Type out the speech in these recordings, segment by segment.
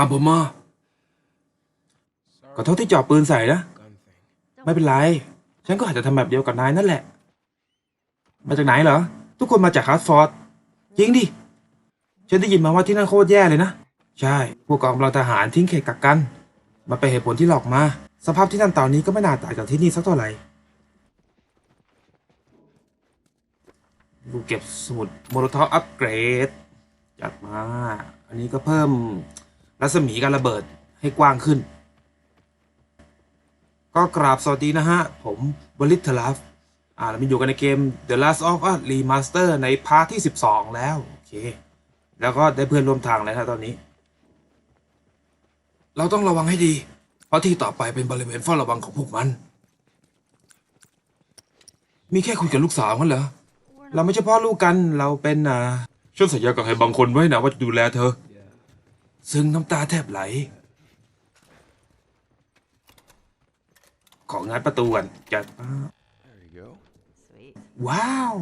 ตามผมมาขอโทษที่จ่อปืนใส่นะ ไม่เป็นไร ฉันก็อาจจะทำแบบเดียวกับนายนั่นแหละ มาจากไหนเหรอ ทุกคนมาจากฮาร์ดฟอร์ดจริงดิ ฉันได้ยินมาว่าที่นั่นโคตรแย่เลยนะ ใช่ พวกกองกำลังทหารทิ้งเขตกักกัน มาเป็นเหตุผลที่หลอกมา สภาพที่นั่นตอนนี้ก็ไม่น่าต่างจากที่นี่สักเท่าไหร่ดูเก็บสมุดโมโลทอฟอัปเกรด จัดมา อันนี้ก็เพิ่ม รัศมีการระเบิดให้กว้างขึ้น ก็กราบสวัสดีนะฮะ ผมบริททลัฟอ่าเรามาอยู่กันในเกม The Last of Us Remaster ในพาร์ทที่ 12 แล้ว โอเค แล้วก็ได้เพื่อนร่วมทางแล้วนะตอนนี้ เราต้องระวังให้ดี เพราะที่ต่อไปเป็นบริเวณเฝ้าระวังของพวกมัน มีแค่คุยกับลูกสาวกันเหรอ เราไม่ใช่พ่อลูกกันเราเป็นอ่าฉันสัญญากับใครบางคนไว้นะว่าจะดูแลเธอ ซึ่งน้ำตาแทบไหล ของงานประตูกันจัดมาว้าว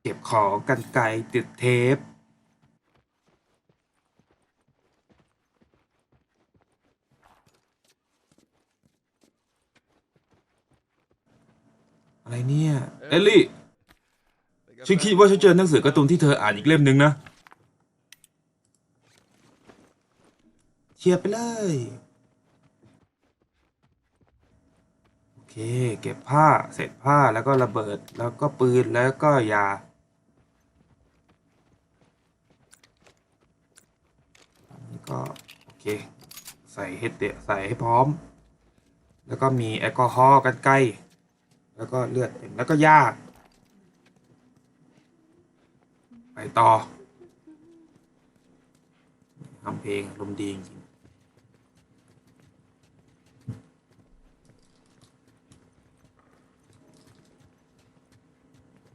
เก็บของกันไกลติดเทป อะไรเนี่ยเอลลี่ They got ฉัน that คิดว่าฉันเจอหนังสือการ์ตูนที่เธออ่านอีกเล่มหนึ่งนะเชียร์ไปเลย โอเค เก็บผ้าเสร็จผ้าแล้วก็ระเบิดแล้วก็ปืนแล้วก็ยาอันนี้ก็ โอเค ใส่ให้เตะใส่ให้พร้อม แล้วก็มีแอลกอฮอล์กันไกล แล้วก็เลือดแล้วก็ยาไปต่อทำเพลงลมดีจริง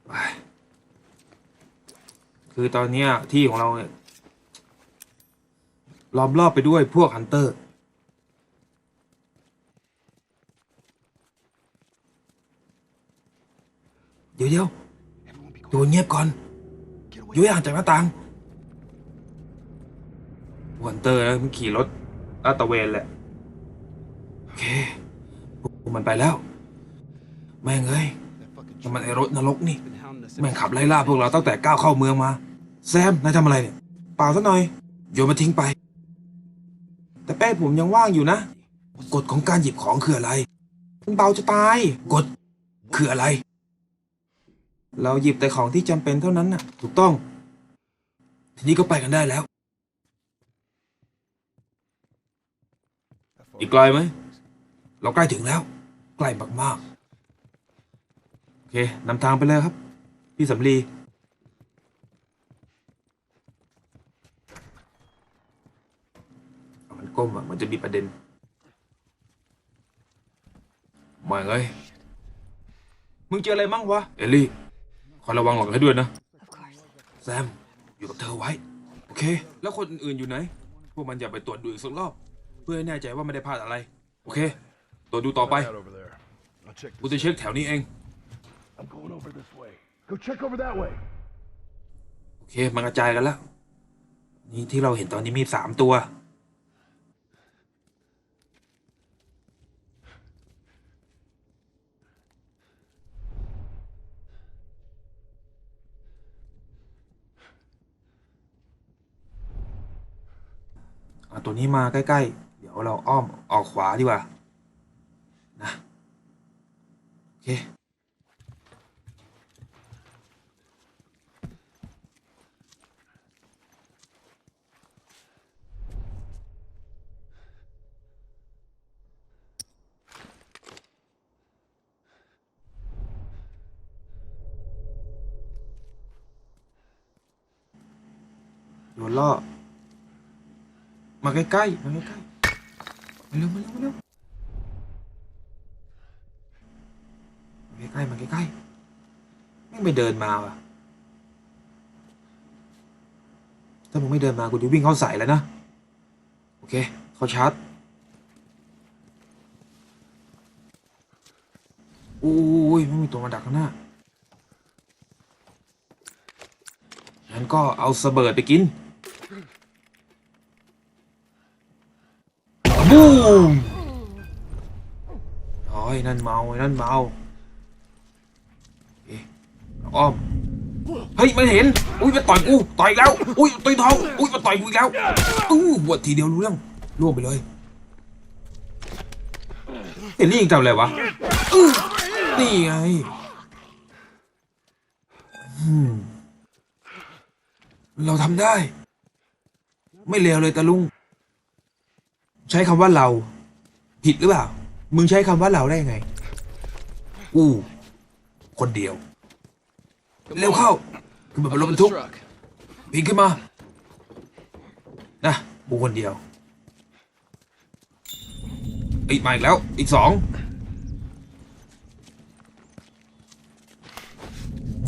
ไปคือตอนนี้ที่ของเราเนี่ยล้อมรอบไปด้วยพวกฮันเตอร์ เดี๋ยวเดี๋ยว Everyone be ๆตัวเงียบก่อน Get away. อยู่ห่างจากหน้าต่างวันเตอร์นะมันขี่รถลาดตระเวนแหละ โอเคพวกมันไปแล้ว แม่งเอ้ย That fucking น้ำมันไอรถนรกนี่ แม่งขับไล่ล่าพวกเราตั้งแต่ก้าวเข้าเมืองมา แซม นายทำอะไรเนี่ย เปล่าซะหน่อย โยนมาทิ้งไป แต่แป้ผมยังว่างอยู่นะ กฎของการหยิบของคืออะไร มันเบาจะตาย กฎคืออะไร เราหยิบแต่ของที่จำเป็นเท่านั้นน่ะ ถูกต้อง ทีนี้ก็ไปกันได้แล้ว อีกไกลไหม เราใกล้ถึงแล้ว ใกล้มากๆ โอเคนำทางไปเลยครับ พี่สำลีมันก้มอะ มันจะมีประเด็นมาไงมึงเจออะไรมั่งวะ เอลี่ คอยระวังหลังให้ด้วยนะ Of course. แซม อยู่กับเธอไว้ โอเค แล้วคนอื่นๆอยู่ไหน พวกมันอย่าไปตรวจดูอีกสักรอบ เพื่อให้แน่ใจว่าไม่ได้พลาดอะไร โอเค ตรวจดูต่อไป That over there. I'll check กู this จะเช็คแถวนี้เอง I'm going over this way. Go check over that way. โอเค มันกระจายกันแล้ว นี่ที่เราเห็นตอนนี้มีสามตัว ตัวนี้มาใกล้ ๆ เดี๋ยวเราอ้อมออกขวาดีกว่า นะ โอเคโดนล่อ มาใกล้ๆมาใกล้ๆมาเร็วมาเร็วมาเร็วมาใกล้ๆมาใกล้ๆแม่ไม่เดินมาว่ะถ้ามึงไม่เดินมากูจะวิ่งเข้าใส่แล้วนะโอเคเข้าชาร์จอุ้ยไม่มีตัวมาดักข้างหน้างั้นก็เอาสเบิดไปกิน มโอ้ยนั่นเมาไอ้นั่นเมาเอ๊ะอ้อมเฮ้ยมันเห็น อุ้ยมาต่อยกูต่อยแล้ว อุ้ยต่อยท้อง อุ้ยมาต่อยกูอีกแล้วอู้บวดทีเดียวรู้เรื่องล่วงไปเลยเห็นนี่ยิงทำอะไรวะนี่ไงเราทำได้ ไม่เลวเลยตาลุง ใช้คำว่าเรา ผิดหรือเปล่า มึงใช้คำว่าเราได้ยังไงอู้คนเดียว เร็วเข้า ขึ้นมาบนรถบรรทุกปีนขึ้นมา นะกูคนเดียวอีกมาอีกแล้ว อีกสอง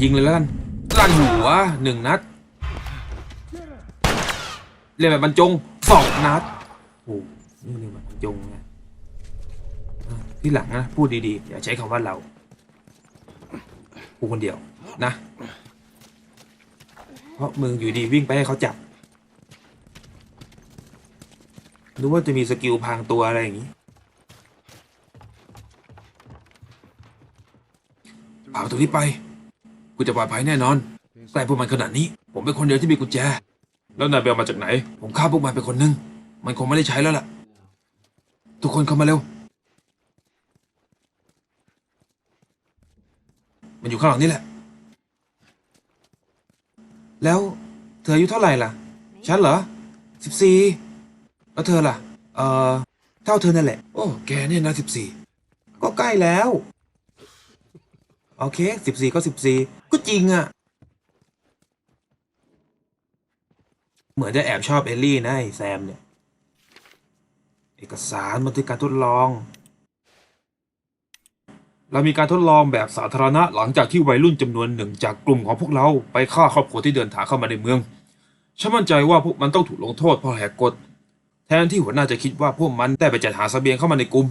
ยิงเลยแล้วกันลั่นหัวหนึ่งนัด เรียกแบบบรรจงสองนัด นี่เรียกแบบบรรจงนะที่หลังนะพูดดีๆอย่าใช้คำว่าเรากูคนเดียวนะ เพราะมึงอยู่ดีวิ่งไปให้เขาจับนึกว่าจะมีสกิลพางตัวอะไรอย่างนี้เอาตัวนี้ไปกูจะปลอดภัยแน่นอนใกล้พวกมันขนาดนี้ ผมเป็นคนเดียวที่มีกุญแจ แล้วนายเอามาจากไหน ผมฆ่าพวกมันไปคนนึง มันคงไม่ได้ใช้แล้วล่ะ ทุกคนเข้ามาเร็ว มันอยู่ข้างหลังนี่แหละ แล้วเธออายุเท่าไหร่ล่ะ ฉันเหรอสิบสี่แล้วเธอล่ะ เออเท่าเธอนั่นแหละ โอ้ แกเนี่ยนะสิบสี่ก็ใกล้แล้ว โอเคสิบสี่ก็สิบสี่ก็จริงอะเหมือนจะแอบชอบเอลลี่นะไอ้แซมเนี่ย เอกสารบันทึกการทดลอง เรามีการทดลองแบบสาธารณะหลังจากที่วัยรุ่นจำนวนหนึ่งจากกลุ่มของพวกเราไปฆ่าครอบครัวที่เดินทางเข้ามาในเมือง ฉันมั่นใจว่าพวกมันต้องถูกลงโทษเพราะแหกกฎ แทนที่หัวหน้าจะคิดว่าพวกมันได้ไปจัดหาเสบียงเข้ามาในกลุ่ม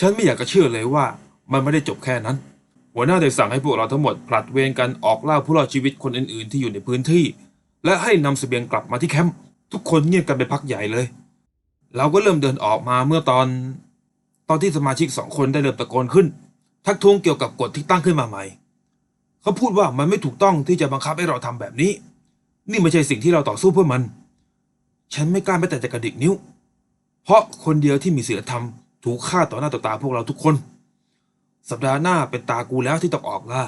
ฉันไม่อยากจะเชื่อเลยว่ามันไม่ได้จบแค่นั้น หัวหน้าได้สั่งให้พวกเราทั้งหมดผลัดเวรกันออกล่าผู้รอดชีวิตคนอื่นๆ ที่อยู่ในพื้นที่ และให้นำเสบียงกลับมาที่แคมป์ทุกคนเงียบกันไปพักใหญ่เลย เราก็เริ่มเดินออกมาเมื่อตอน ตอนที่สมาชิกสองคนได้เริ่มตะโกนขึ้น ทักท้วงเกี่ยวกับกฎที่ตั้งขึ้นมาใหม่ เขาพูดว่ามันไม่ถูกต้องที่จะบังคับให้เราทำแบบนี้ นี่ไม่ใช่สิ่งที่เราต่อสู้เพื่อมัน ฉันไม่กล้าแม้แต่จะกระดิกนิ้ว เพราะคนเดียวที่มีศีลธรรมถูกฆ่าต่อหน้าต่อตาพวกเราทุกคน สัปดาห์หน้าเป็นตากูแล้วที่ต้องออกล่า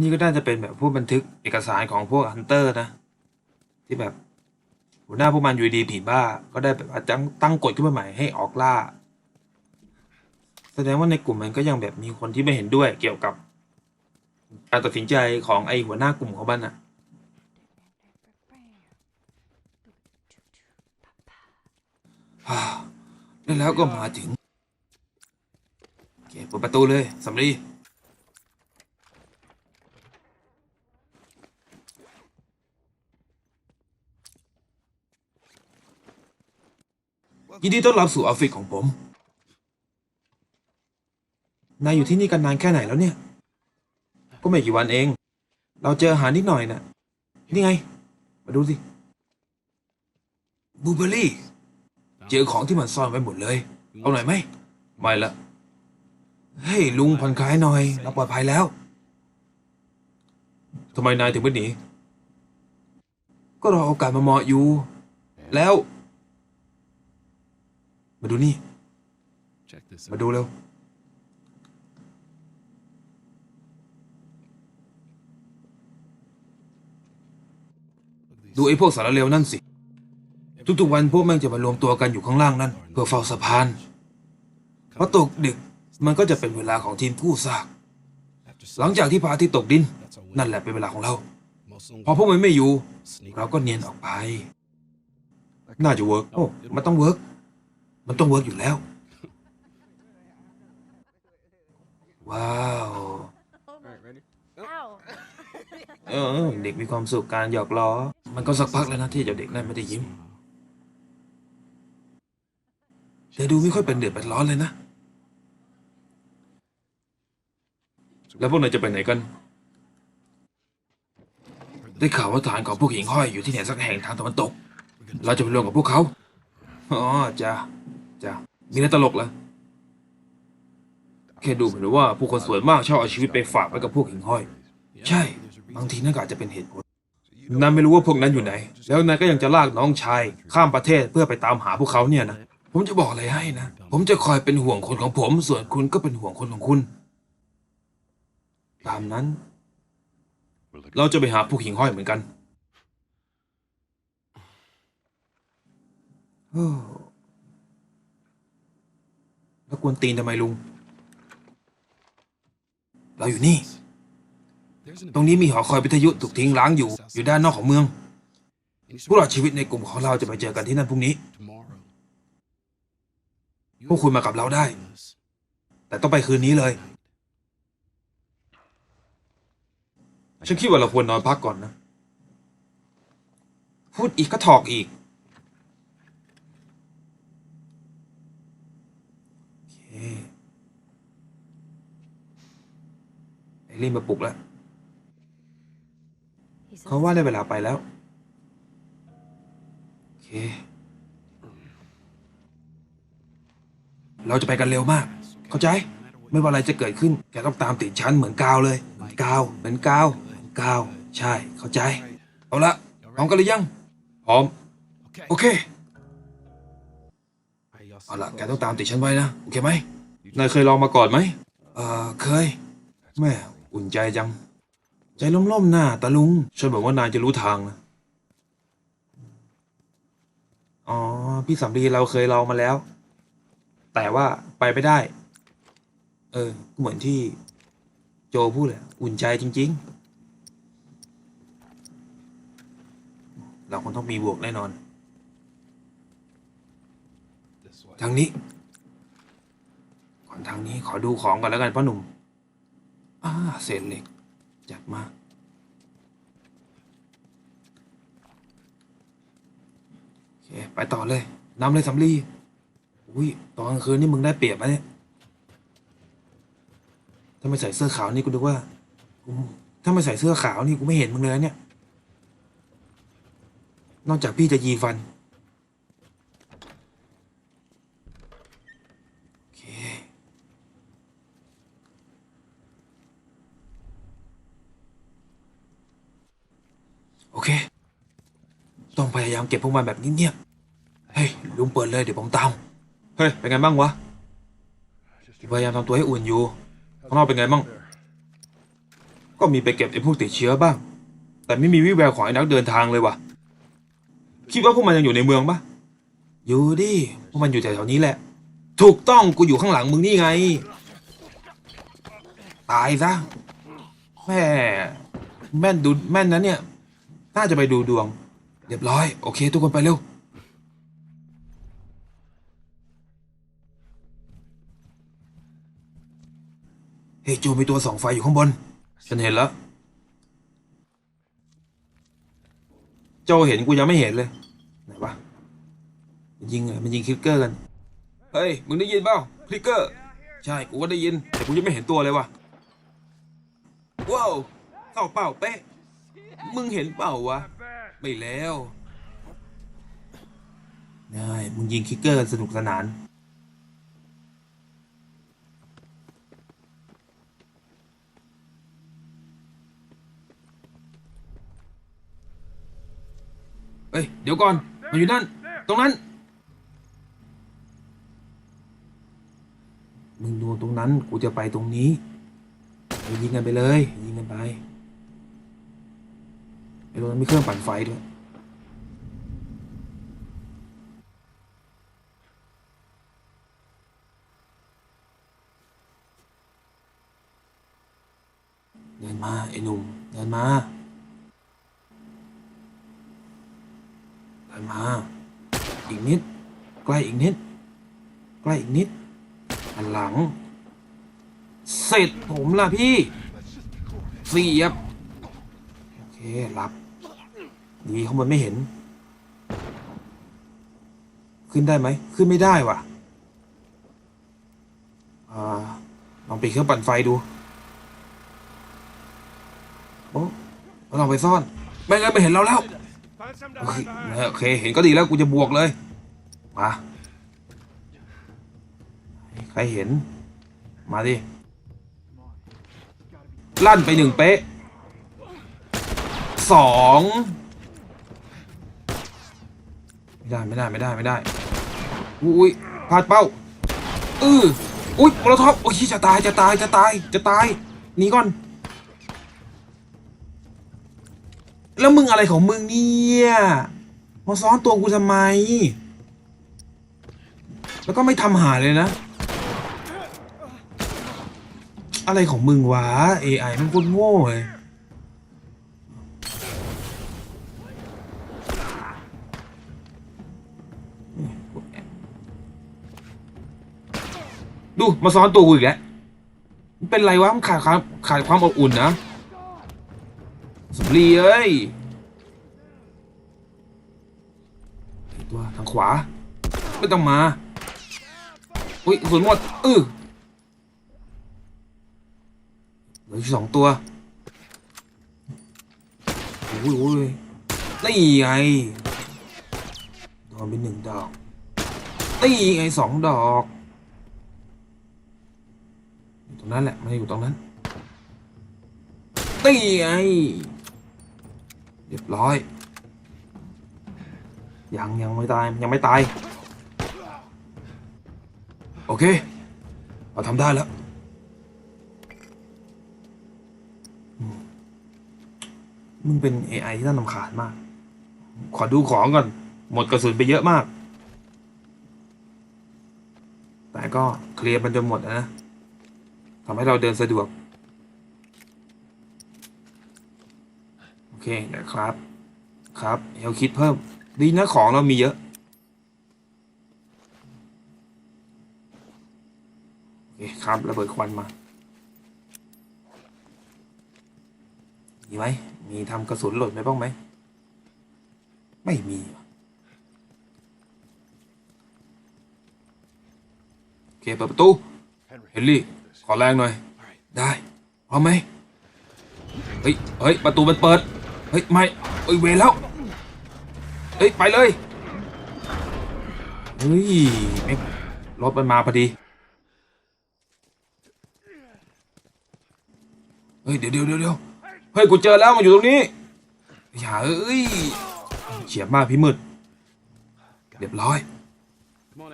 นี่ก็น่าจะเป็นแบบพวกบันทึกเอกสารของพวกฮันเตอร์นะ ที่แบบ หัวหน้าพวกมันอยู่ดีผีบ้า ก็ได้แบบว่าตั้งตั้งกฎขึ้นมาใหม่ให้ออกล่า แสดงว่าในกลุ่มมันก็ยังแบบมีคนที่ไม่เห็นด้วยเกี่ยวกับการตัดสินใจของไอหัวหน้ากลุ่มเของมันอะฮ่าแล้วแล้วก็มาถึงโอเคเปิดประตูเลยสำลี ยินดีต้อนรับสู่ออฟฟิศของผม นายอยู่ที่นี่กันนานแค่ไหนแล้วเนี่ย ก็ไม่กี่วันเอง เราเจออาหารนิดหน่อยนะ่ะ นี่ไง มาดูสิบูเบอร์รี่ เจอของที่มันซ่อนไว้หมดเลย เอาหน่อยไหม ไม่ละ เฮ้ยลุงผ่อนคลายหน่อย เราปลอดภัยแล้ว ทำไมนายถึงไม่หนี ก็รอโอกาสมาเหมาะอยู่ แล้ว มาดูนี่ Check this มา out. ดูเร็ว ดูไอ้พวกสารเลวนั่นสิ ทุกๆวันพวกแม่งจะมารวมตัวกันอยู่ข้างล่างนั่น เพื่อเฝ้าสะพานพอตกดึกมันก็จะเป็นเวลาของทีมกู้ซาก หลังจากที่พระอาทิตย์ตกดิน นั่นแหละเป็นเวลาของเรา พอพวกมันไม่อยู่ เราก็เนียนออกไป น่าจะเวิร์กโอ้มันต้องเวิร์ก มันต้องเวิร์กอยู่แล้ว ว้าว Ow. เออ เด็กมีความสุขการหยอกล้อ มันก็สักพักแล้วนะที่เจ้าเด็กนั่นไม่ได้ยิ้มแต่ดูไม่ค่อยเป็นเดือดเป็นร้อนเลยนะ แล้วพวกนายจะไปไหนกัน ได้ข่าวว่าฐานของพวกหิ่งห้อยอยู่ที่ไหนสักแห่งทางตะวันตก เราจะไปรวมกับพวกเขา อ๋อจ้ะ จ้ะมีอะไรตลกเหรอแค่ดูเหมือนว่าผู้คนส่วนมากชอบเอาชีวิตไปฝากไว้กับพวกหิ่งห้อย ใช่ บางทีนั่นก็อาจจะเป็นเหตุผลนายไม่รู้ว่าพวกนั้นอยู่ไหน แล้วนายก็ยังจะลากน้องชาย ข้ามประเทศเพื่อไปตามหาพวกเขาเนี่ยนะผมจะบอกอะไรให้นะ ผมจะคอยเป็นห่วงคนของผม ส่วนคุณก็เป็นห่วงคนของคุณ ตามนั้น เราจะไปหาพวกหิ่งห้อยเหมือนกันโอ้ แล้วกวนตีนทำไมลุง เราอยู่นี่ ตรงนี้มีหอคอยวิทยุถูกทิ้งร้างอยู่ อยู่ด้านนอกของเมือง ผู้รอดชีวิตในกลุ่มของเราจะไปเจอกันที่นั่นพรุ่งนี้ พวกคุณมากับเราได้ แต่ต้องไปคืนนี้เลย ฉันคิดว่าเราควรนอนพักก่อนนะ พูดอีกก็ถอกอีก โอเคไอ้ รีบมาปลุกแล้ว He says เขาว่าได้เวลาไปแล้ว โอเค เราจะไปกันเร็วมาก เข้าใจ ไม่ว่าอะไรจะเกิดขึ้น แกต้องตามติดฉันเหมือนกาวเลยเหมือนกาว เหมือนกาวเหมือนกาว ใช่ เข้าใจ เอาละพร้อมกันหรือยัง พร้อม โอเค เอาละแกต้องตามติดฉันไว้นะ โอเคไหม นายเคยลองมาก่อนไหมเออเคย แม่ อุ่นใจจัง ใจล่มๆหน้าตาลุงฉันบอกว่านายจะรู้ทางนะอ๋อ พี่สำลีเราเคยลองมาแล้ว แต่ว่าไปไม่ได้ เออ เหมือนที่ โจพูดเลยอุ่นใจจริง ๆ เราคงต้องมีบวกแน่นอน ทางนี้ ก่อนทางนี้ขอดูของก่อนแล้วกันพ่อหนุ่ม อ่าเศษเหล็กจัดมาก โอเค ไปต่อเลยนำเลยสำลีอุ้ยตอนกลางคืนนี่มึงได้เปรียบนะเนี่ยถ้าไม่ใส่เสื้อขาวนี่กูนึกว่าถ้าไม่ใส่เสื้อขาวนี่กูไม่เห็นมึงเลยเนี่ย นอกจากพี่จะยีฟัน โอเค โอเค ต้องพยายามเก็บพวกมันแบบเงียบๆเฮ้ยลุงเปิดเลยเดี๋ยวผมตาม เฮ้ยเป็นไงบ้างวะพยายามทำตัวให้อุ่นอยู่ข้างนอกเป็นไงบ้าง ก็มีไปเก็บไอ้พวกติดเชื้อบ้าง แต่ไม่มีวิแววของไอ้นักเดินทางเลยว่ะ คิดว่าพวกมันยังอยู่ในเมืองปะอยู่ดิพวกมันอยู่แถวๆนี้แหละ ถูกต้องกูอยู่ข้างหลังมึงนี่ไง ตายซะแม่แม่นดูแม่นนะเนี่ย น่าจะไปดูดวง เรียบร้อย โอเค ทุกคนไปเร็ว เฮ้ยจูมีตัวสองไฟอยู่ข้างบน ฉันเห็นแล้วโจเห็นกูยังไม่เห็นเลย ไหนวะ มันยิงอะมันยิงคลิกเกอร์กัน เฮ้ย มึงได้ยินเปล่าคลิกเกอร์ ใช่ กูก็ได้ยิน แต่กูยังไม่เห็นตัวเลยว่ะ ว้าว เข้าเป้าเป๊ะ มึงเห็นเปล่าวะ ไม่แล้วได้มึงยิงคิกเกอร์กันสนุกสนาน เฮ้ย เดี๋ยวก่อน มันอยู่นั่น ตรงนั้น มึงดูตรงนั้น กูจะไปตรงนี้ไปยิงกันไปเลย ยิงกันไป ตรงนั้นมีเครื่องปั่นไฟด้วยเดินมาไอ้หนุ่มเดินมาเดินมา อีกนิด ใกล้อีกนิด ใกล้อีกนิดอันหลัง เสร็จผมล่ะพี่เสียบโอเค รับ ดีเขามันไม่เห็น ขึ้นได้ไหม ขึ้นไม่ได้ว่ะอ่าลองปิดเครื่องปั่นไฟดูโอ้เราต้องไปซ่อน ไม่งั้นไม่เห็นเราแล้วโอเคโอเค เห็นก็ดีแล้วกูจะบวกเลย มาใครเห็น มาดิ ลั่นไปหนึ่งเป๊ะสอง ไม่ได้ไม่ได้ไม่ได้ไม่ได้อุ้ยพลาดเป้าอืออุ้ยโมโลท็อปโอ้ยจะตายจะตายจะตายจะตายหนีก่อน แล้วมึงอะไรของมึงเนี่ยมาซ้อนตัวกูทำไม แล้วก็ไม่ทำหาเลยนะ อะไรของมึงวะ AI มันโคตรโง่เลย ดูมาซ้อนตัวกูอีกแล้วเป็นไรวะมันขาดความขาดความอบอุ่นนะสำลีเอ้ยตัวทางขวา ไม่ต้องมาอุ้ยสุนหมดเออเหลืออีกสองตัวโอ้ยโอ้ยนี่ไงโดนไปหนึ่งดอกนี่ไงสองดอก รงนั้นแหละมันอยู่ตรงนั้นนี่ไงเรียบร้อย ยังยังไม่ตายยังไม่ตาย โอเคเราทำได้แล้วมึงเป็น AI ที่น่ารำคาญมาก ขอดูของก่อน หมดกระสุนไปเยอะมาก แต่ก็เคลียร์มันจนหมดนะ ทำให้เราเดินสะดวก โอเคนะครับ ครับเฮลคิดเพิ่ม ดีนะของเรามีเยอะ โอเคครับระเบิดควันมา มีไหม มีทำกระสุนหล่นไหมบ้างไหม ไม่มีโอเคเปิดประตู เฮนรี่ ขอแรงหน่อย ได้พร้อมไหมเฮ้ยเฮ้ยประตูมันเปิด เฮ้ยไม่เอ้ยเวรแล้ว เฮ้ยไปเลยเฮ้ยไม่รถมันมาพอดี เฮ้ยเดี๋ยวเดี๋ยวเดี๋ยวเฮ้ยกูเจอแล้วมันอยู่ตรงนี้อย่าเอ้ยเฉียบมากพี่มืดเรียบร้อย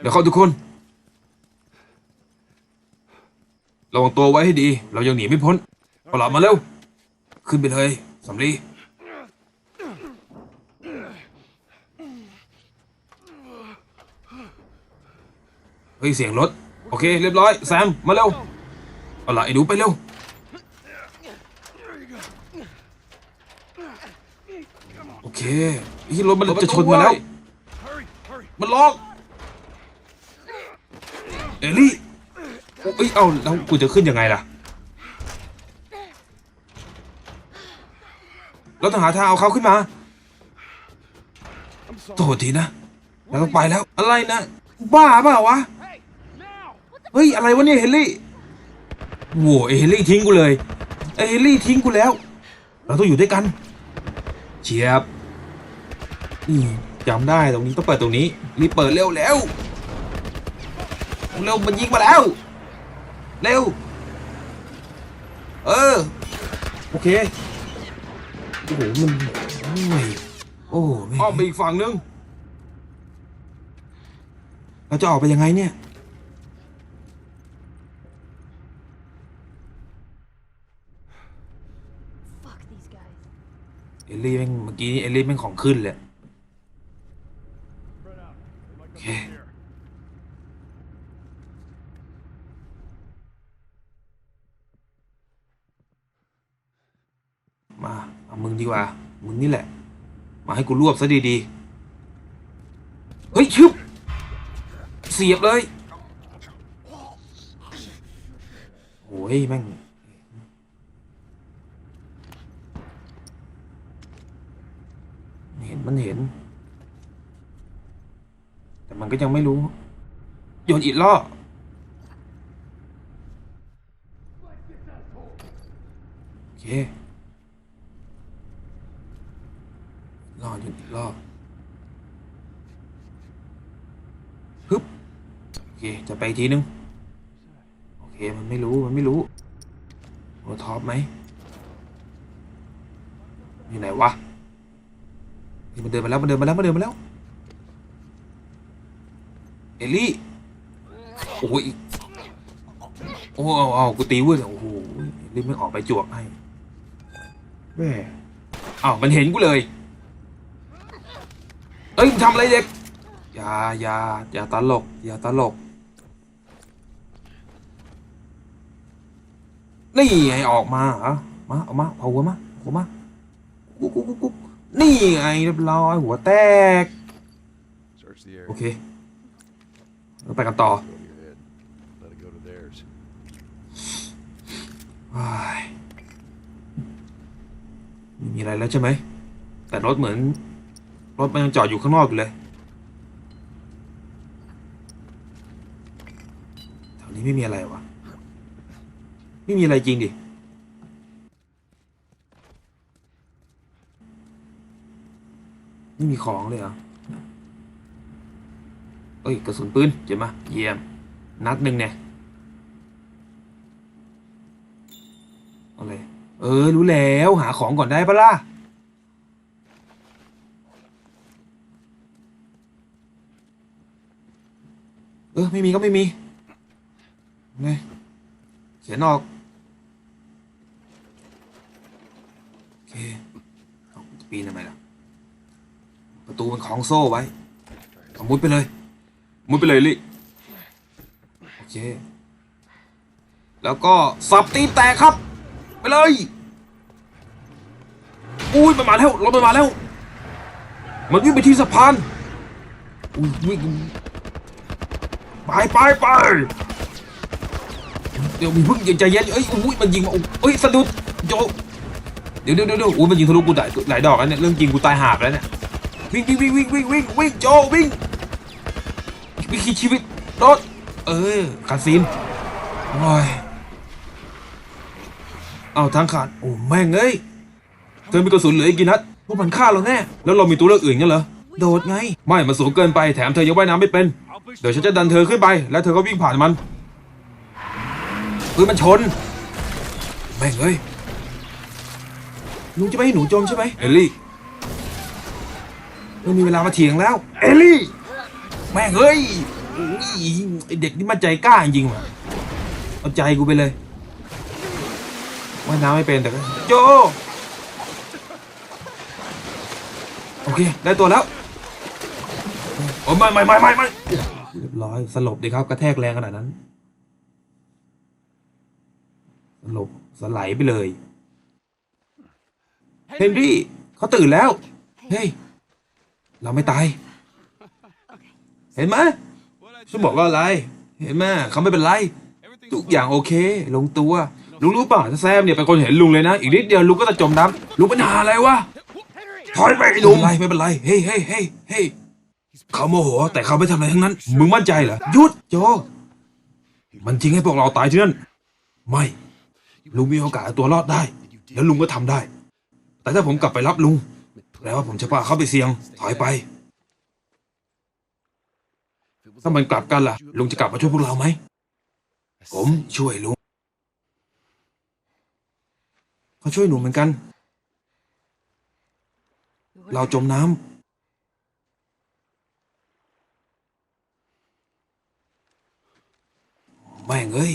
เดี๋ยวเข้าทุกคน ระวังตัวไว้ให้ดี เรายังหนีไม่พ้นเอาหลับมาเร็ว ขึ้นไปเลยสำลีเฮ้ยเสียงรถ โอเค เรียบร้อย แซม มาเร็ว เอาละไอ้หนูไปเร็ว โอเคไอ้รถมันจะชนมาแล้ว มันล็อก เอลี่ เอ้ย เอาแล้วกูจะขึ้นยังไงล่ะ เราต้องหาทางเอาเขาขึ้นมาโทษทีนะ เราต้องไปแล้ว อะไรนะ บ้าเปล่าวะ เฮ้ย อะไรวะเนี่ยเฮนรี่โว้ไอเฮนรี่ทิ้งกูเลยเฮนรี่ทิ้งกูแล้ว เราต้องอยู่ด้วยกัน เชียบนี่จำได้ตรงนี้ต้องเปิดตรงนี้รีบเปิดเร็วเร็วเร็วมันยิงมาแล้ว เร็ว เออ โอเค โอ้โห มันโอ้ยโอ้ไม่อ้อมไปอีกฝั่งนึง เราจะออกไปยังไงเนี่ย Fuck these guys. เอลลี่แม่งเมื่อกี้นี้เอลลี่แม่งของขึ้นเลย Spread out. They might come Okay. from here. มาเอา มึงดีกว่า มึงนี่แหละ มาให้กูรวบซะดีๆ เฮ้ยชึบเสียบเลยโอ้ยแม่งเห็นมันเห็น แต่มันก็ยังไม่รู้ โยนอิดล่อโอเค รอดอยู่อีกรอบฮึบโอ เค จะไปทีนึง โอเค มันไม่รู้ มันไม่รู้โอท็อปไหมอยู่ไหนวะมันเดินมาแล้วมันเดินมาแล้วมันเดินมาแล้ว เอลลี่ โอ้ยโอ้เอาเอากูตีเว้ยโอ้โหรีบไม่ออกไปจวกให้แม่อ้าวมันเห็นกูเลย เอ้ยทำอะไรเด็กอย่าอย่าอย่าตลก อย่าตลก นี่ไงออกมาเหรอมาเอามาเอาหัวมาหัวมากุ๊กกุ๊กกุ๊กกุ๊กนี่ไงเรียบร้อยหัวแตก โอเคเราไปกันต่อไม่มีอะไรแล้วใช่ไหม แต่รถเหมือน รถมันยังจอดอยู่ข้างนอกอยู่เลยแถวนี้ไม่มีอะไรวะ ไม่มีอะไรจริงดิ ไม่มีของเลยเหรอ เอ้ย กระสุนปืนเจ็บมาเยี่ยม นัดหนึ่งเนี่ย อะไร เออ รู้แล้วหาของก่อนได้ปะล่ะเออ ไม่มีก็ไม่มีไงเขียนออก โอ เคเอาปีนทำไมล่ะ ประตูมันของโซ่ไว้เอามุดไปเลย มุดไปเลยลิโอเค แล้วก็สับตีนแตกครับ ไปเลย อุ้ยมันมาแล้วรถมันมาแล้ว มันวิ่งไปที่สะพานอุ้ยวิ่งไปไปไปเดี๋ยวมีพึ่งใจเย็นเอ้ยอุ้ยมันยิงมาเอ้ยสะดุดโจ เดี๋ยวเดี๋ยวเดี๋ยวอุ้ยมันยิงทะลุกูหลายหลายดอกแล้วเนี่ยเรื่องจริงกูตายหาบแล้วเนี่ยวิ่งวิ่งวิ่งวิ่งวิ่งวิ่งวิ่งโจวิ่งวิธีชีวิตรถเออคาซีนโอ้ยเอาทางขาดโอ้แม่งเอ้ยเธอมีกระสุนเหลืออีกกี่นัดพวกมันฆ่าเราแน่แล้วเรามีตัวเลือกอื่นงั้นเหรอโดดไง ไม่มันสูงเกินไปแถมเธอยังว่ายน้ำไม่เป็น เดี๋ยวฉันจะดันเธอขึ้นไป แล้วเธอก็วิ่งผ่านมันคือมันชนแม่งเอ้ย ลุงจะไม่ให้หนูจมใช่ไหมเอลลี่ไม่มีเวลามาเถียงแล้ว เอลลี่ แม่งเอ้ยอุ้ยไอเด็กนี่มันใจกล้าจริงๆว่ะเอาใจกูไปเลยว่ายน้ำไม่เป็นแต่ก็โจ โอเค ได้ตัวแล้วโอ้ไม่ไม่ไม่ไม่ไม่เรียบร้อยสลบดีครับกระแทกแรงขนาดนั้น สลบสไลด์ไปเลย เฮนรี่เขาตื่นแล้ว เฮ้ย เราไม่ตาย เห็นไหมฉันบอกว่าอะไร เห็นไหมเขาไม่เป็นไร ทุกอย่างโอเค ลงตัว ลุงรู้ป่ะถ้าแซมเนี่ยเป็นคนเห็นลุงเลยนะ อีกนิดเดียวลุงก็จะจมน้ำลุงปัญหาอะไรวะถอยไปไอ้ลุงไม่เป็นไร เฮ้ยเฮ้ยเฮ้ยเฮ้ยเขาโมโห แต่เขาไม่ทำอะไรทั้งนั้น มึงมั่นใจเหรอ หยุดโจ มันจริงให้พวกเราตายที่นั่น ไม่ ลุงมีโอกาสเอาตัวรอดได้ แล้วลุงก็ทำได้ แต่ถ้าผมกลับไปรับลุงแปลว่าผมจะพาเขาไปเสี่ยง ถอยไป ถ้ามันกลับกันล่ะ ลุงจะกลับมาช่วยพวกเราไหม ผมช่วยลุงเขาช่วยหนูเหมือนกัน เราจมน้ำแม่งเอ้ย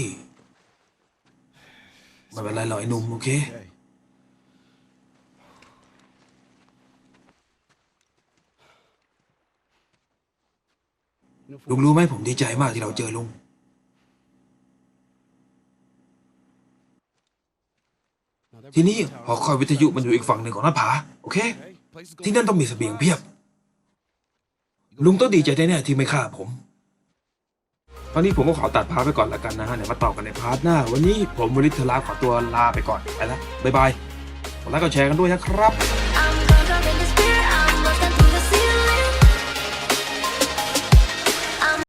ไม่เป็นไรหรอกไอ้หนุ่มโอเค ลุงรู้ไหมผมดีใจมากที่เราเจอลุง ทีนี้หอคอยวิทยุมันอยู่อีกฝั่งหนึ่งของหน้าผา โอเค ที่นั่นต้องมีเสบียงเพียบ ลุงต้องดีใจแน่ๆที่ไม่ฆ่าผม ตอนนี้ผมก็ขอตัดพาร์ไปก่อนแล้วกันนะฮะเดี๋ยวมาต่อกันในพาร์ทหน้า วันนี้ผมวริศลาขอตัวลาไปก่อนไปล้วบ๊ายบายกดไลค์กดแชร์กันด้วยนะครับ